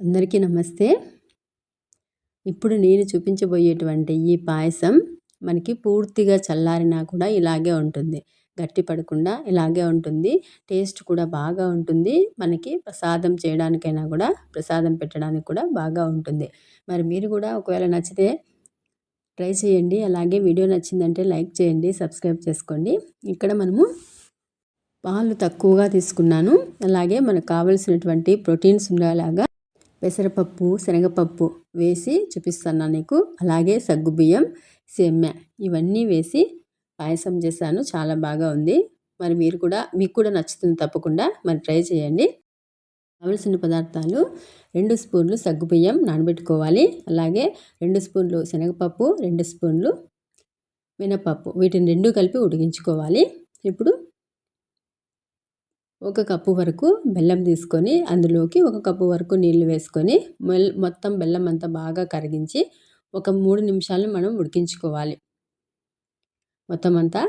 అందరికీ నమస్తే. ఇప్పుడు నేను చూపించబోయేటువంటి ఈ పాయసం మనకి పూర్తిగా చల్లారినా కూడా ఇలాగే ఉంటుంది. గట్టి పడకుండా ఇలాగే ఉంటుంది. టేస్ట్ కూడా బాగా ఉంటుంది. మనకి ప్రసాదం చేయడానికైనా కూడా ప్రసాదం పెట్టడానికి కూడా బాగా ఉంటుంది. మరి మీరు కూడా ఒకవేళ నచ్చితే ట్రై చేయండి. అలాగే వీడియో నచ్చిందంటే లైక్ చేయండి సబ్స్క్రైబ్ చేసుకోండి. ఇక్కడ మనము పాలు తక్కువగా తీసుకున్నాను. అలాగే మనకు కావలసినటువంటి ప్రోటీన్స్ ఉండేలాగా పెసరపప్పు శనగపప్పు వేసి చూపిస్తాను నీకు. అలాగే సగ్గుబియ్యం సెమ్మె ఇవన్నీ వేసి పాయసం చేశాను. చాలా బాగా ఉంది. మరి మీరు కూడా మీకు కూడా నచ్చుతుంది తప్పకుండా. మరి ట్రై చేయండి. కావలసిన పదార్థాలు రెండు స్పూన్లు సగ్గుబియ్యం నానబెట్టుకోవాలి. అలాగే రెండు స్పూన్లు శనగపప్పు రెండు స్పూన్లు మినపప్పు. వీటిని రెండు కలిపి ఉడికించుకోవాలి. ఇప్పుడు ఒక కప్పు వరకు బెల్లం తీసుకొని అందులోకి ఒక కప్పు వరకు నీళ్ళు వేసుకొని మొత్తం బెల్లం అంతా బాగా కరిగించి ఒక మూడు నిమిషాలు మనం ఉడికించుకోవాలి. మొత్తం అంతా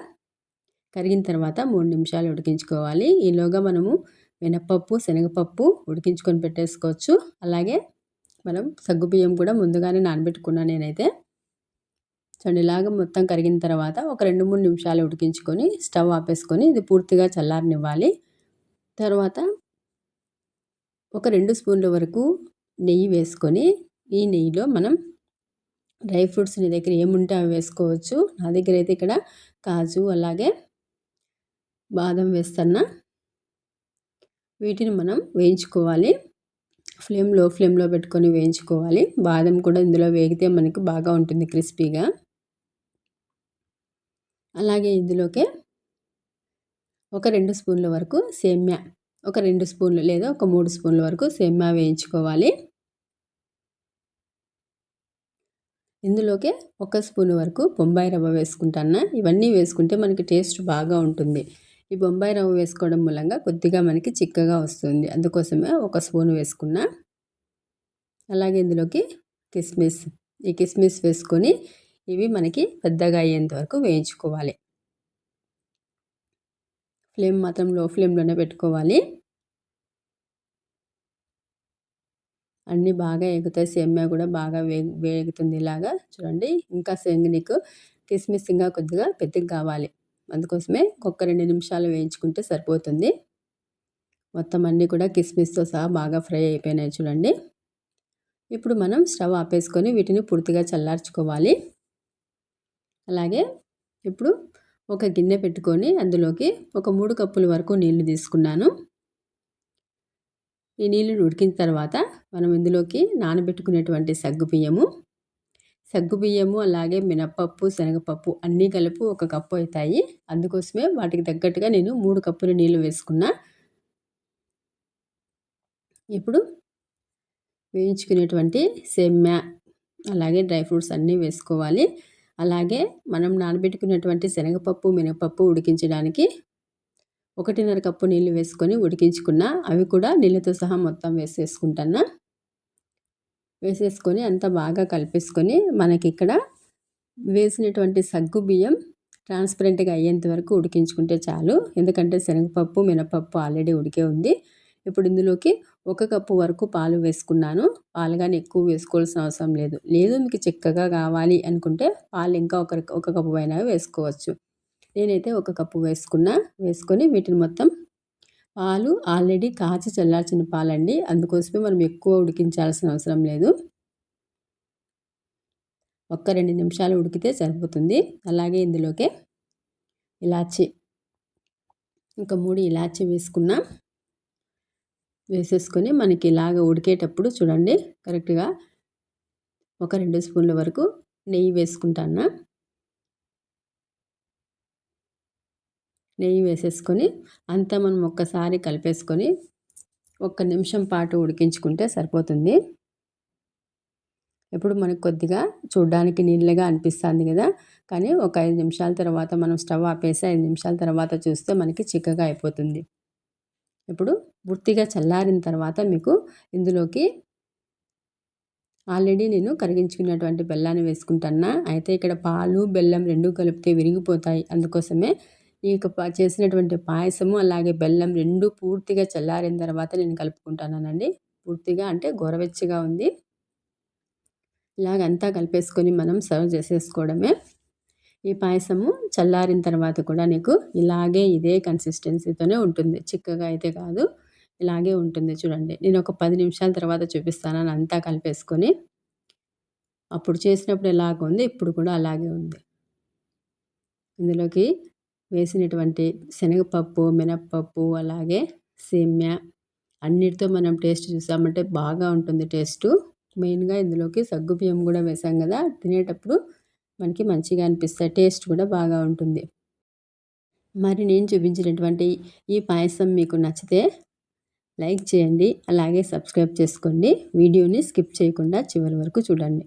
కరిగిన తర్వాత మూడు నిమిషాలు ఉడికించుకోవాలి. ఈలోగా మనము మినపప్పు శనగపప్పు ఉడికించుకొని పెట్టేసుకోవచ్చు. అలాగే మనం సగ్గుబియ్యం కూడా ముందుగానే నానబెట్టుకున్నా నేనైతే. చూడండి ఇలాగ మొత్తం కరిగిన తర్వాత ఒక రెండు మూడు నిమిషాలు ఉడికించుకొని స్టవ్ ఆపేసుకొని ఇది పూర్తిగా చల్లారనివ్వాలి. తర్వాత ఒక రెండు స్పూన్ల వరకు నెయ్యి వేసుకొని ఈ నెయ్యిలో మనం డ్రై ఫ్రూట్స్ నీ దగ్గర ఏముంటే అవి వేసుకోవచ్చు. నా దగ్గర అయితే ఇక్కడ కాజు అలాగే బాదం వేస్తున్నా. వీటిని మనం వేయించుకోవాలి. ఫ్లేమ్లో ఫ్లేమ్లో పెట్టుకొని వేయించుకోవాలి. బాదం కూడా ఇందులో వేగితే మనకి బాగా ఉంటుంది క్రిస్పీగా. అలాగే ఇందులోకే ఒక రెండు స్పూన్ల వరకు సేమ్యా ఒక రెండు స్పూన్లు లేదా ఒక మూడు స్పూన్ల వరకు సేమ్యా వేయించుకోవాలి. ఇందులోకే ఒక స్పూన్ వరకు బొంబాయి రవ్వ వేసుకుంటాను ఇవన్నీ వేసుకుంటే మనకి టేస్ట్ బాగా ఉంటుంది. ఈ బొంబాయి రవ్వ వేసుకోవడం మూలంగా కొద్దిగా మనకి చిక్కగా వస్తుంది. అందుకోసమే ఒక స్పూన్ వేసుకున్నా. అలాగే ఇందులోకి కిస్మిస్ ఈ కిస్మిస్ వేసుకొని ఇవి మనకి పెద్దగా అయ్యేంత వరకు వేయించుకోవాలి. ఫ్లేమ్ మాత్రం లో ఫ్లేమ్లోనే పెట్టుకోవాలి. అన్నీ బాగా ఎగుతాయి. సేమ్యా కూడా బాగా వే వేగుతుంది ఇలాగా. చూడండి. ఇంకా నీకు కిస్మిస్ ఇంకా కొద్దిగా పెద్దగా కావాలి. అందుకోసమే ఒక్క రెండు నిమిషాలు వేయించుకుంటే సరిపోతుంది. మొత్తం అన్నీ కూడా కిస్మిస్తో సహా బాగా ఫ్రై అయిపోయినాయి చూడండి. ఇప్పుడు మనం స్టవ్ ఆపేసుకొని వీటిని పూర్తిగా చల్లార్చుకోవాలి. అలాగే ఇప్పుడు ఒక గిన్నె పెట్టుకొని అందులోకి ఒక మూడు కప్పుల వరకు నీళ్ళు తీసుకున్నాను. ఈ నీళ్ళు ఉడికిన తర్వాత మనం ఇందులోకి నానబెట్టుకునేటువంటి సగ్గు బియ్యము సగ్గు బియ్యము అలాగే మినపప్పు శనగపప్పు అన్నీ కలుపు ఒక కప్పు అవుతాయి అందుకోసమే వాటికి తగ్గట్టుగా నేను మూడు కప్పుల నీళ్ళు వేసుకున్నా. ఇప్పుడు వేయించుకునేటువంటి సెమ్మ అలాగే డ్రై ఫ్రూట్స్ అన్నీ వేసుకోవాలి. అలాగే మనం నానబెట్టుకున్నటువంటి శనగపప్పు మినపప్పు ఉడికించడానికి ఒకటిన్నర కప్పు నీళ్ళు వేసుకొని ఉడికించుకున్న అవి కూడా నీళ్ళతో సహా మొత్తం వేసేసుకుంటాను. వేసేసుకొని అంతా బాగా కలిపేసుకొని మనకి ఇక్కడ వేసినటువంటి సగ్గు బియ్యం ట్రాన్స్పరెంట్గా అయ్యేంత వరకు ఉడికించుకుంటే చాలు. ఎందుకంటే శనగపప్పు మినపప్పు ఆల్రెడీ ఉడికే ఉంది. ఇప్పుడు ఇందులోకి ఒక కప్పు వరకు పాలు వేసుకున్నాను. పాలు కానీ ఎక్కువ వేసుకోవాల్సిన అవసరం లేదు. లేదు మీకు చిక్కగా కావాలి అనుకుంటే పాలు ఇంకా ఒక ఒక కప్పు పైన వేసుకోవచ్చు. నేనైతే ఒక కప్పు వేసుకున్నా. వేసుకొని వీటిని మొత్తం పాలు ఆల్రెడీ కాచి చల్లార్చిన పాలండి. అందుకోసమే మనం ఎక్కువ ఉడికించాల్సిన అవసరం లేదు. ఒక్క రెండు నిమిషాలు ఉడికితే సరిపోతుంది. అలాగే ఇందులోకే ఇలాచి ఇంకా మూడు ఇలాచి వేసుకున్నా. వేసేసుకొని మనకి ఇలాగ ఉడికేటప్పుడు చూడండి కరెక్ట్గా ఒక రెండు స్పూన్ల వరకు నెయ్యి వేసుకుంటాను. నెయ్యి వేసేసుకొని అంతా మనం ఒక్కసారి కలిపేసుకొని ఒక్క నిమిషం పాటు ఉడికించుకుంటే సరిపోతుంది. ఇప్పుడు మనకు కొద్దిగా చూడ్డానికి నీళ్ళగా అనిపిస్తుంది కదా కానీ ఒక ఐదు నిమిషాల తర్వాత మనం స్టవ్ ఆపేసి ఐదు నిమిషాల తర్వాత చూస్తే మనకి చిక్కగా అయిపోతుంది. ఇప్పుడు పూర్తిగా చల్లారిన తర్వాత మీకు ఇందులోకి ఆల్రెడీ నేను కరిగించుకున్నటువంటి బెల్లాన్ని వేసుకుంటున్నా. అయితే ఇక్కడ పాలు బెల్లం రెండు కలిపితే విరిగిపోతాయి. అందుకోసమే ఈ చేసినటువంటి పాయసము అలాగే బెల్లం రెండు పూర్తిగా చల్లారిన తర్వాత నేను కలుపుకుంటానండి పూర్తిగా అంటే గోరవెచ్చగా ఉంది. ఇలాగంతా కలిపేసుకొని మనం సర్వ్ చేసేసుకోవడమే. ఈ పాయసము చల్లారిన తర్వాత కూడా నీకు ఇలాగే ఇదే కన్సిస్టెన్సీతోనే ఉంటుంది. చిక్కగా అయితే కాదు ఇలాగే ఉంటుంది చూడండి. నేను ఒక పది నిమిషాల తర్వాత చూపిస్తాను. అంతా కలిపేసుకొని అప్పుడు చేసినప్పుడు ఎలాగ ఉంది ఇప్పుడు కూడా అలాగే ఉంది. ఇందులోకి వేసినటువంటి శనగపప్పు మినప్పప్పు అలాగే సేమ్య అన్నిటితో మనం టేస్ట్ చూసామంటే బాగా ఉంటుంది టేస్టు. మెయిన్గా ఇందులోకి సగ్గుబియ్యం కూడా వేసాం కదా తినేటప్పుడు మనకి మంచిగా అనిపిస్తాయి. టేస్ట్ కూడా బాగా ఉంటుంది. మరి నేను చూపించినటువంటి ఈ పాయసం మీకు నచ్చితే లైక్ చేయండి. అలాగే సబ్స్క్రైబ్ చేసుకోండి. వీడియోని స్కిప్ చేయకుండా చివరి వరకు చూడండి.